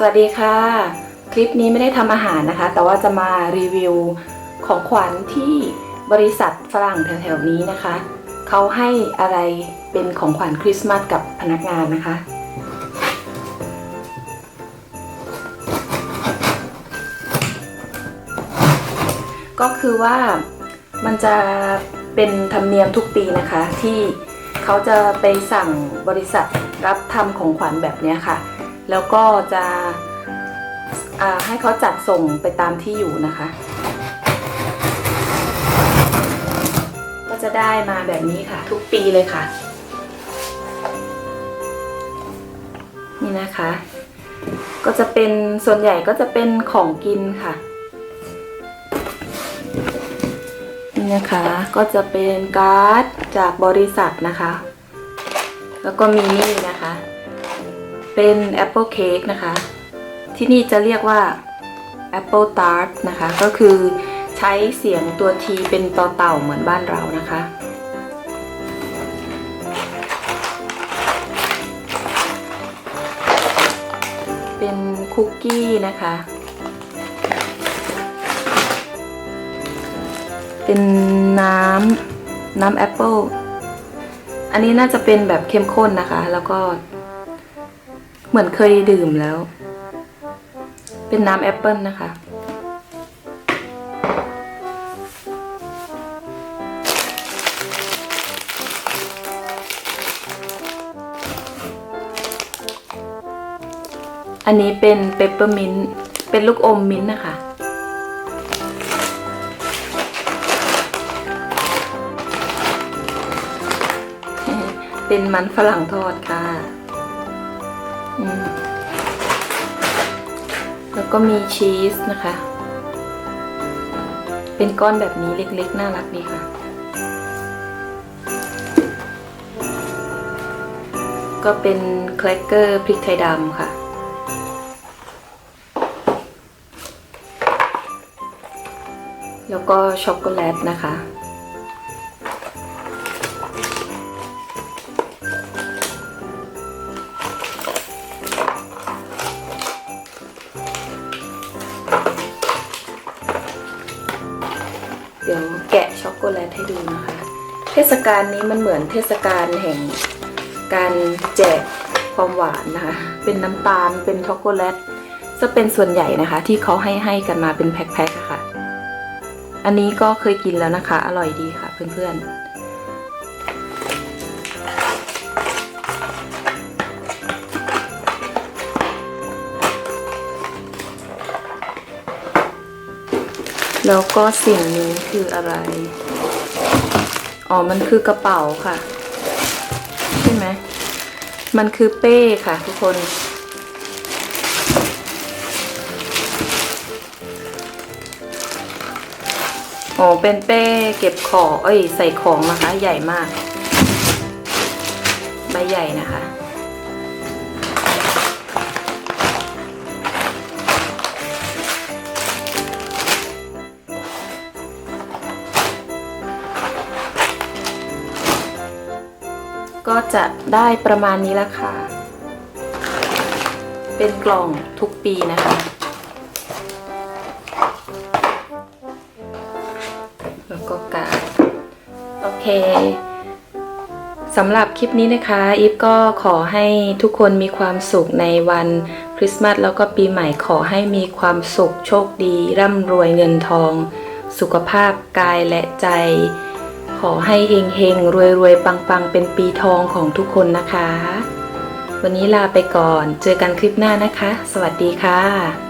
สวัสดีค่ะ คลิปนี้ไม่ได้ทำอาหารนะคะ แต่ว่าจะมารีวิวของขวัญที่บริษัทฝรั่งแถวๆนี้นะคะ เขาให้อะไรเป็นของขวัญคริสต์มาสกับพนักงานนะคะ ก็คือว่ามันจะเป็นธรรมเนียมทุกปีนะคะ ที่เขาจะไปสั่งบริษัทรับทำของขวัญแบบนี้ค่ะ แล้วก็จะให้เขาจัดส่งไปตามที่อยู่นะคะ ก็จะได้มาแบบนี้ค่ะ ทุกปีเลยค่ะ นี่นะคะ ก็จะเป็นส่วนใหญ่ก็จะเป็นของกินค่ะนี่นะคะก็จะเป็นการ์ดจากบริษัทนะคะ แล้วก็มีนี่นะคะ เป็นแอปเปิลเค้กนะคะ ที่นี่จะเรียกว่า Apple Tart นะคะ ก็คือใช้เสียงตัวทีเป็นต่อเต่าเหมือนบ้านเรานะคะเป็นคุกกี้นะคะ เป็นน้ำน้ำแอปเปิลอันนี้น่าจะเป็นแบบเข้มข้นนะคะ แล้วก็ เหมือนเคยดื่มแล้ว เป็นน้ำแอปเปิลนะคะ อันนี้เป็นเปปเปอร์มินต์เป็นลูกอมมิ้นท์นะคะเป็นมันฝรั่งทอดค่ะ แล้วก็มีชีสนะคะ เป็นก้อนแบบนี้เล็กๆ น่ารักดีค่ะ ก็เป็นแครกเกอร์พริกไทยดำค่ะแล้วก็ช็อกโกแลตนะคะ แกะช็อกโกแลตให้ดูนะคะ เทศกาลนี้มันเหมือนเทศกาลแห่งการแจกความหวานนะคะ เป็นน้ำตาล เป็นช็อกโกแลต จะเป็นส่วนใหญ่นะคะ ที่เขาให้ให้กันมาเป็นแพ็คๆค่ะ อันนี้ก็เคยกินแล้วนะคะ อร่อยดีค่ะเพื่อนๆ แล้วก็สิ่งนี้คืออะไร อ๋อ มันคือกระเป๋าค่ะ ใช่ไหม มันคือเป้ค่ะทุกคน อ๋อ เป็นเป้เก็บของ เอ้ย ใส่ของนะคะ ใหญ่มาก ใบใหญ่นะคะ ก็จะได้ประมาณนี้ละค่ะ เป็นกล่องทุกปีนะคะ แล้วก็การโอเคสำหรับคลิปนี้นะคะ อีฟก็ขอให้ทุกคนมีความสุขในวันคริสต์มาสแล้วก็ปีใหม่ขอให้มีความสุขโชคดี ร่ำรวยเงินทอง สุขภาพกายและใจ ขอให้เฮงเฮงรวยรวยปังปังเป็นปีทองของทุกคนนะคะ วันนี้ลาไปก่อน เจอกันคลิปหน้านะคะ สวัสดีค่ะ